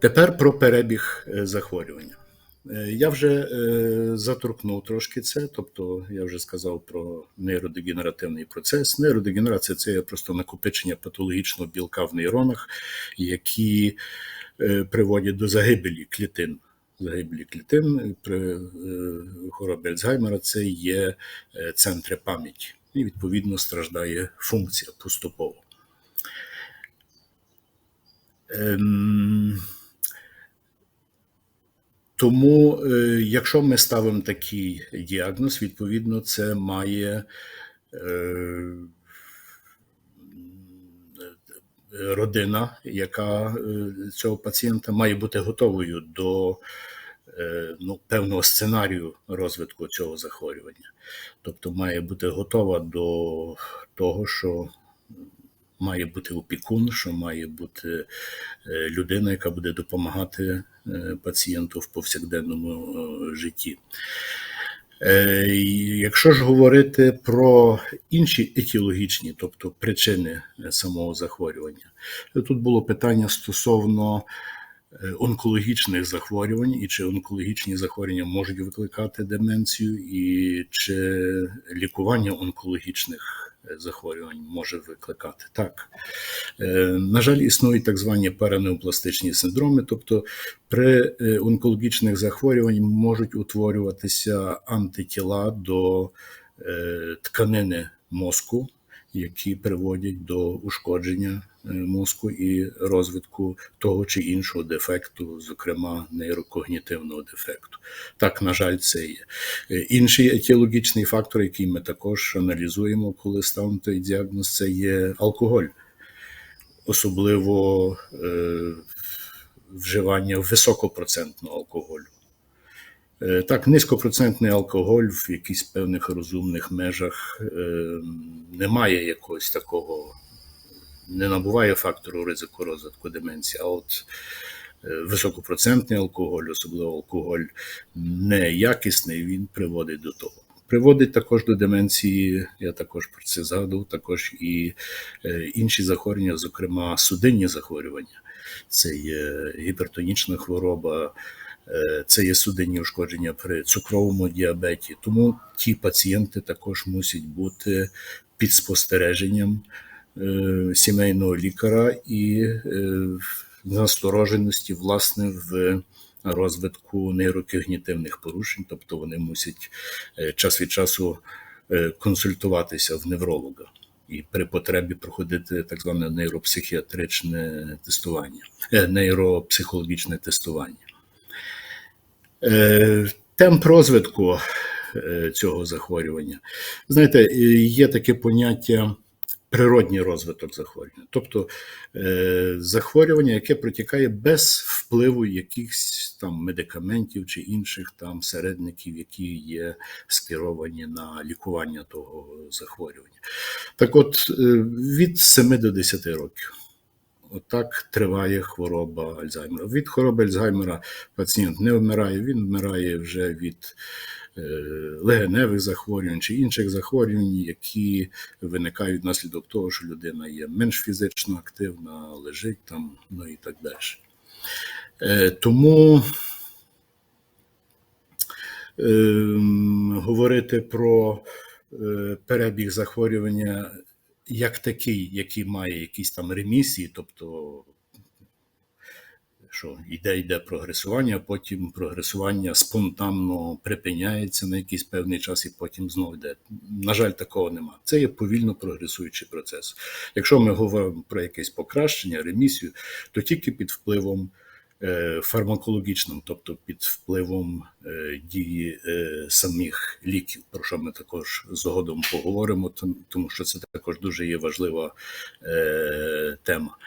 Тепер про перебіг е, захворювання. Е, Я вже е, заторкнув трошки це, тобто я вже сказав про нейродегенеративний процес. Нейродегенерація це просто накопичення патологічного білка в нейронах, які приводять до загибелі клітин. Загибелі клітин при хворобі Альцгеймера це є центри пам'яті, і відповідно страждає функція поступово. Тому, е, якщо ми ставимо такий діагноз, відповідно, це має е, родина, яка е, цього пацієнта має бути готовою до ну, певного сценарію розвитку цього захворювання. Тобто має бути готова до того, що має бути опікун, що має бути людина, яка буде допомагати пацієнту в повсякденному е, житті. Е, Якщо ж говорити про інші етіологічні, тобто причини е, самого захворювання, тут було питання стосовно е, онкологічних захворювань, і чи онкологічні захворювання можуть викликати деменцію, і чи лікування онкологічних е, захворювань може викликати так. Е, На жаль, існують так звані паранеопластичні синдроми, тобто при е, онкологічних захворюваннях можуть утворюватися антитіла до е, тканини мозку, які приводять до ушкодження е, мозку і розвитку того чи іншого дефекту, зокрема нейрокогнітивного дефекту. Так, на жаль, це є. Е, Інший етіологічний фактор, який ми також аналізуємо, коли ставимо той діагноз, це є алкоголь, особливо е, вживання високопроцентного алкоголю. Е, Так, низькопроцентний алкоголь в якихось певних розумних межах е, не має якогось такого, не набуває фактору ризику розвитку деменції. А от е, високопроцентний алкоголь, особливо алкоголь неякісний, він приводить до того. Приводить також до деменції, я також про це згадував, також і інші захворювання, зокрема судинні захворювання. Це є гіпертонічна хвороба, це є судинні ушкодження при цукровому діабеті. Тому ті пацієнти також мусять бути під спостереженням е, сімейного лікаря і е, настороженості, власне, в розвитку нейрокогнітивних порушень, тобто вони мусять е, час від часу е, консультуватися в невролога і при потребі проходити так зване нейропсихіатричне тестування, е, нейропсихологічне тестування. Е, Темп розвитку е, цього захворювання. Знаєте, є таке поняття природній розвиток захворювання, тобто е, захворювання, яке протікає без впливу якихось там медикаментів чи інших там середників, які є скеровані на лікування того захворювання. Так от, від 7 до 10 років. Отак триває хвороба Альцгеймера. Від хвороби Альцгеймера пацієнт не вмирає, він вмирає вже від е, легеневих захворювань чи інших захворювань, які виникають внаслідок того, що людина є менш фізично активна, лежить там, ну і так далі. Е, тому ем, говорити про е, перебіг захворювання як такий, який має якісь там ремісії, тобто що йде йде прогресування, а потім прогресування спонтанно припиняється на якийсь певний час і потім знову йде. На жаль, такого нема. Це є повільно прогресуючий процес. Якщо ми говоримо про якесь покращення, ремісію, то тільки під впливом фармакологічним, тобто під впливом е, дії е, самих ліків, про що ми також згодом поговоримо, том- тому що це також дуже є важлива е, тема.